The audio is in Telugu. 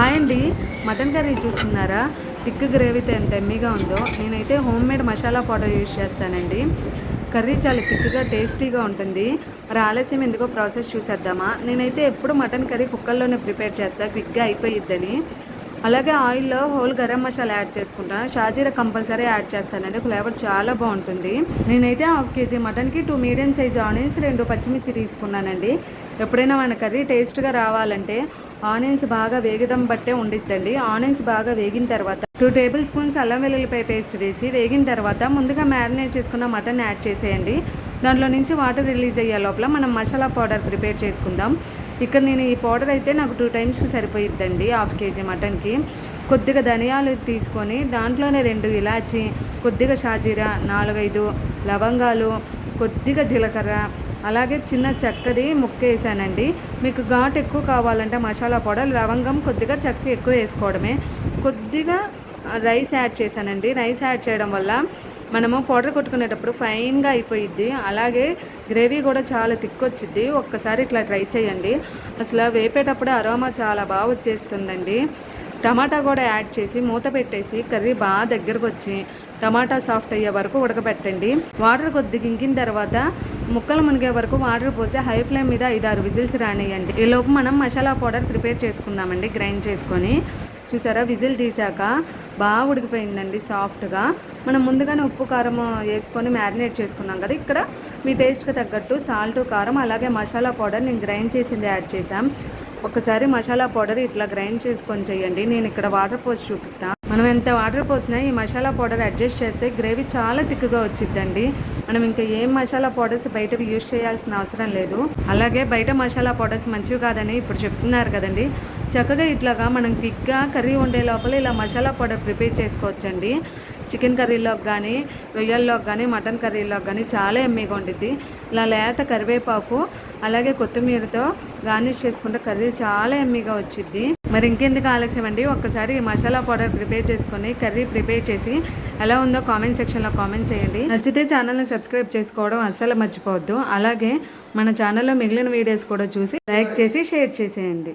హాయ్ అండి. మటన్ కర్రీ చూస్తున్నారా? థిక్ గ్రేవీతో ఎంత ఎమ్మీగా ఉందో. నేనైతే home made masala powder use చేస్తానండి. కర్రీ చాలా థిక్గా టేస్టీగా ఉంటుంది. మరి ఆలస్యం ఎందుకో ప్రాసెస్ చూసేద్దామా? నేనైతే ఎప్పుడు మటన్ కర్రీ కుక్కర్లోనే ప్రిపేర్ చేస్తాను క్విక్గా అయిపోయిద్దని. అలాగే ఆయిల్లో హోల్ గరం మసాలా యాడ్ చేసుకుంటాను షాజీరా కంపల్సరీ యాడ్ చేస్తానండి. ఫ్లేవర్ చాలా బాగుంటుంది. నేనైతే హాఫ్ కేజీ మటన్కి టూ మీడియం సైజ్ ఆనియన్స్ రెండు పచ్చిమిర్చి తీసుకున్నానండి. ఎప్పుడైనా మన కర్రీ టేస్ట్గా రావాలంటే ఆనియన్స్ బాగా వేగడం బట్టే ఉండిద్దండి. ఆనియన్స్ బాగా వేగిన తర్వాత టూ టేబుల్ స్పూన్స్ అల్లం వెల్లుల్లిపాయ పేస్ట్ వేసి వేగిన తర్వాత ముందుగా మ్యారినేట్ చేసుకున్న మటన్ యాడ్ చేసేయండి. దాంట్లో నుంచి వాటర్ రిలీజ్ అయ్యే లోపల మనం మసాలా పౌడర్ ప్రిపేర్ చేసుకుందాం. ఇక్కడ నేను ఈ పౌడర్ అయితే నాకు టూ టైమ్స్కి సరిపోయిద్దండి హాఫ్ కేజీ మటన్కి. కొద్దిగా ధనియాలు తీసుకొని దాంట్లోనే రెండు ఇలాచి కొద్దిగా షాజీరా నాలుగైదు లవంగాలు కొద్దిగా జీలకర్ర అలాగే చిన్న చెక్కది ముక్క వేసానండి. మీకు ఘాటు ఎక్కువ కావాలంటే మసాలా పౌడర్ లవంగం కొద్దిగా చెక్క ఎక్కువ వేసుకోవడమే. కొద్దిగా రైస్ యాడ్ చేశానండి. రైస్ యాడ్ చేయడం వల్ల మనము పౌడర్ కొట్టుకునేటప్పుడు ఫైన్గా అయిపోయిద్ది. అలాగే గ్రేవీ కూడా చాలా థిక్ వచ్చిద్ది ఒక్కసారి ఇట్లా ట్రై చేయండి. అసలు వేపేటప్పుడు అరోమా చాలా బాగా వచ్చేస్తుందండి. టమాటా కూడా యాడ్ చేసి మూత పెట్టేసి కర్రీ బాగా దగ్గరకు వచ్చి టమాటా సాఫ్ట్ అయ్యే వరకు ఉడకబెట్టండి. వాటర్ కొద్దిగా ఇంకిన తర్వాత ముక్కలు మునిగే వరకు వాటర్ పోసి హై ఫ్లేమ్ మీద ఐదు ఆరు విజిల్స్ రానియండి. ఈలోపు మనం మసాలా పౌడర్ ప్రిపేర్ చేసుకుందామండి గ్రైండ్ చేసుకొని. చూసారా? విజిల్ తీసాక బాగా ఉడికిపోయిందండి సాఫ్ట్గా. మనం ముందుగానే ఉప్పు కారం వేసుకొని మ్యారినేట్ చేసుకున్నాం కదా. ఇక్కడ మీ టేస్ట్కి తగ్గట్టు సాల్ట్ కారం అలాగే మసాలా పౌడర్ నేను గ్రైండ్ చేసింది యాడ్ చేసాం ఒకసారి మసాలా పౌడర్ ఇట్లా గ్రైండ్ చేసుకొని చేయండి. నేను ఇక్కడ వాటర్ పోసి చూపిస్తాను మనం ఎంత వాటర్ పోసినా ఈ మసాలా పౌడర్ అడ్జస్ట్ చేస్తే గ్రేవీ చాలా థిక్గా వచ్చిద్దండి. మనం ఇంకా ఏం మసాలా పౌడర్స్ బయటవి యూజ్ చేయాల్సిన అవసరం లేదు. అలాగే బయట మసాలా పౌడర్స్ మంచివి కాదని ఇప్పుడు చెప్తున్నారు కదండి. చక్కగా ఇట్లాగా మనం క్విక్గా కర్రీ వండే లోపల ఇలా మసాలా పౌడర్ ప్రిపేర్ చేసుకోవచ్చండి. చికెన్ కర్రీలోకి కానీ రొయ్యల్లోకి కానీ మటన్ కర్రీలోకి కానీ చాలా ఎమ్మీగా ఉండిద్ది. ఇలా లేత కరివేపాకు అలాగే కొత్తిమీరతో గార్నిష్ చేసుకుంటే కర్రీ చాలా ఎమ్మీగా వచ్చిద్ది. మరి ఇంకెందుకు ఆలస్యం అండి? ఒక్కసారి మసాలా పౌడర్ ప్రిపేర్ చేసుకొని కర్రీ ప్రిపేర్ చేసి ఎలా ఉందో కామెంట్ సెక్షన్లో కామెంట్ చేయండి. నచ్చితే ఛానల్ని సబ్స్క్రైబ్ చేసుకోవడం అస్సలు మర్చిపోవద్దు. అలాగే మన ఛానల్లో మిగిలిన వీడియోస్ కూడా చూసి లైక్ చేసి షేర్ చేసేయండి.